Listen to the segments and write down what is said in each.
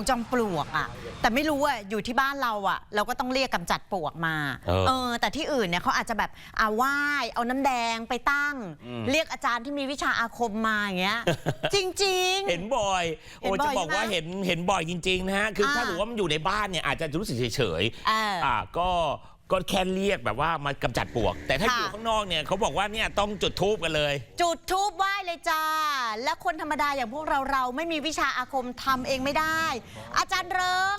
ของจอมปลวกอะแต่ไม่รู้อะอยู่ที่บ้านเราอะเราก็ต้องเรียกกำจัดปลวกมาเออแต่ที่อื่นเนี่ยเขาอาจจะแบบอาไหว้เอาน้ำแดงไปตั้ง อืม เรียกอาจารย์ที่มีวิชาอาคมมาอย่างเงี้ย จริงๆเห็นบ่อย โอ้เห็นบ่จะอยบอกว่าใช่ไหมเห็นเห็นบ่อยจริงๆนะฮะ คืออ่าถ้าถือว่ามันอยู่ในบ้านเนี่ยอาจจะรู้สึกเฉยเออๆอ่าก็ ก็แค่เรียกแบบว่ามากำจัดปลวก แต่ถ้าค่ะ อยู่ข้างนอกเนี่ยเขาบอกว่าเนี่ยต้องจุดทูบกันเลย จุดทูบไหว้เลยจ้า และคนธรรมดาอย่างพวกเราเราไม่มีวิชาอาคมทำเองไม่ได้ อาจารย์เริง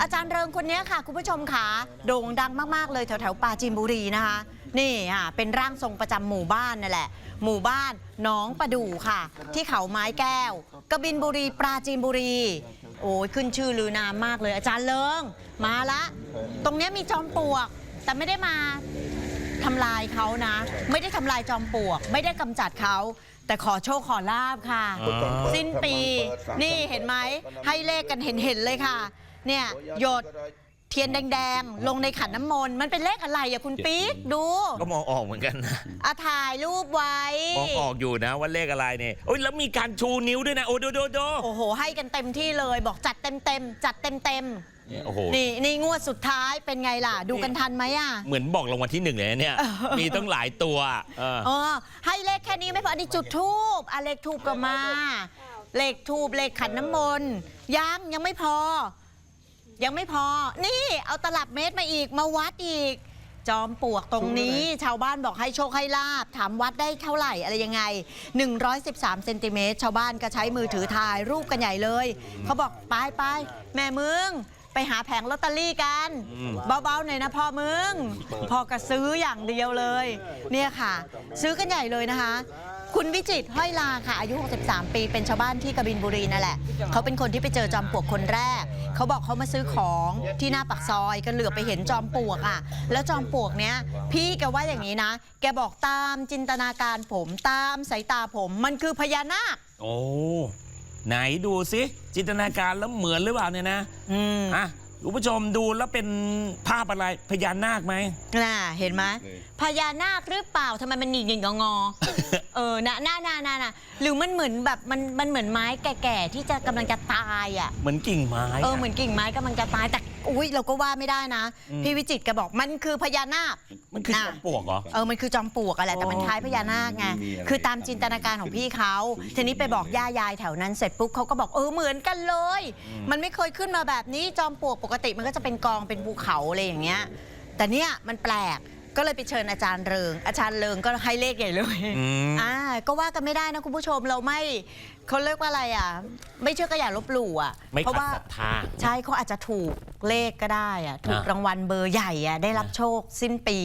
อาจารย์เริงคนนี้ค่ะ คุณผู้ชมค่ะโด่งดังมาก ๆ เลยแถวแถว ๆปราจีนบุรีนะคะ นี่ค่ะเป็นร่างทรงประจำหมู่บ้านนั่นแหละ หมู่บ้านหน้องประดู่ค่ะ ที่เขาไม้แก้ว กบินบุรีปราจีนบุรี โอ้ยขึ้นชื่อลือนามมากเลย อาจารย์เริง มาละ ตรงเนี้ยมีจอมปลวก แต่ไม่ได้มาทำลายเขานะ ไม่ได้ทำลายจอมปลวก ไม่ได้กำจัดเขา แต่ขอโชคขอลาบค่ะอ๋อสิ้นปี นี่เห็นไหมให้เลขกันเห็นเห็นๆเลยค่ะ เนี่ยหยดเทียนแดงๆ ลงในขันน้ำมนต์มันเป็นเลขอะไรอะคุณปิ๊กดูก็มองออกเหมือนกันนะอาถ่ายรูปไว้ มองออกอยู่นะว่าเลขอะไรเนี่ยโอ้ยแล้วมีการชูนิ้วด้วยนะ โอ้ดูดูดูโอ้โห ให้กันเต็มที่เลยบอกจัดเต็มเต็มๆจัดเต็มเต็มเนี่ยโอ้โห ๆนี่นี่งวดสุดท้ายเป็นไงล่ะ ดูกันทันไหมอะเหมือนบอกรางวัลที่หนึ่งเลยนะเนี่ย มีตั้งหลายตัวเออ เออให้เลขแค่นี้ไม่พออันนี้จุดทูบอะเลขทูบก็มา เลขทูบเลขขันน้ำมนต์ยังยังไม่พอ ยังไม่พอ นี่เอาตลับเมตรมาอีกมาวัดอีก จอมปลวกตรงนี้ ชาวบ้านบอกให้โชคให้ลาบ ถามวัดได้เท่าไหร่อะไรยังไง 113เซนติเมตรชาวบ้านก็ใช้มือถือถ่ายรูปกันใหญ่เลย เขาบอกไปไปแม่มึง ไปหาแผงลอตเตอรี่กันอืมเบาๆหน่อยนะพ่อมึงพ่อก็ซื้ออย่างเดียวเลย เนี่ยค่ะ ซื้อกันใหญ่เลยนะคะ คุณวิจิตรห้อยลาค่ะ อายุ 63 ปี เป็นชาวบ้านที่กบินบุรีนั่นแหละ เขาเป็นคนที่ไปเจอจอมปลวกคนแรก เขาบอกเขามาซื้อของที่หน้าปากซอย ก็เหลือบไปเห็นจอมปลวกอะ แล้วจอมปลวกเนี้ย พี่แกว่าอย่างนี้นะ แกบอกตามจินตนาการผม ตามสายตาผม มันคือพญานาค โอ้ ไหนดูสิ จินตนาการแล้วเหมือนหรือเปล่าเนี่ยนะ อืม อะ คุณผู้ชมดูแล้วเป็นภาพอะไรพญานาคไหม น่ะเห็นไหมพญานาคหรือเปล่าทำไมมันหงิกหงิกงอๆเออน่ะน่าน่าน่าน่ะหรือมันเหมือนแบบมันมันเหมือนไม้แก่ๆที่จะกำลังจะตายอะ เหมือนกิ่งไม้เออเหมือนกิ่งไม้กำลังจะตายแต่ อุ้ยเราก็ว่าไม่ได้นะอืมพี่วิจิตรแกบอกมันคือพญานาค มันคือน่ะ จอมปลวกเหรอ เออ มันคือจอมปลวกอะแหละ แต่มันอ๋อคล้ายพญานาคไงคือตามจินตนาการของพี่เขา ทีนี้ไปบอกย่ายายแถวนั้นเสร็จปุ๊บเขาก็บอกเออเหมือนกันเลย มันไม่เคยขึ้นมาแบบนี้ จอมปลวกปกติมันก็จะเป็นกองเป็นภูเขาอะไรอย่างเงี้ย แต่เนี่ยมันแปลก ก็เลยไปเชิญอาจารย์เริง อาจารย์เริงก็ให้เลขใหญ่เลยอืม อ่าก็ว่ากันไม่ได้นะคุณผู้ชมเราไม่เขาเรียกว่าอะไรอะ ไม่เชื่อก็อย่าลบหลู่อะไม่เพราะขัดว่าศรัทธา ใช่เขาอาจจะถูกเลขก็ได้อะถูกอะรางวัลเบอร์ใหญ่อะได้รับโชคสิ้นปี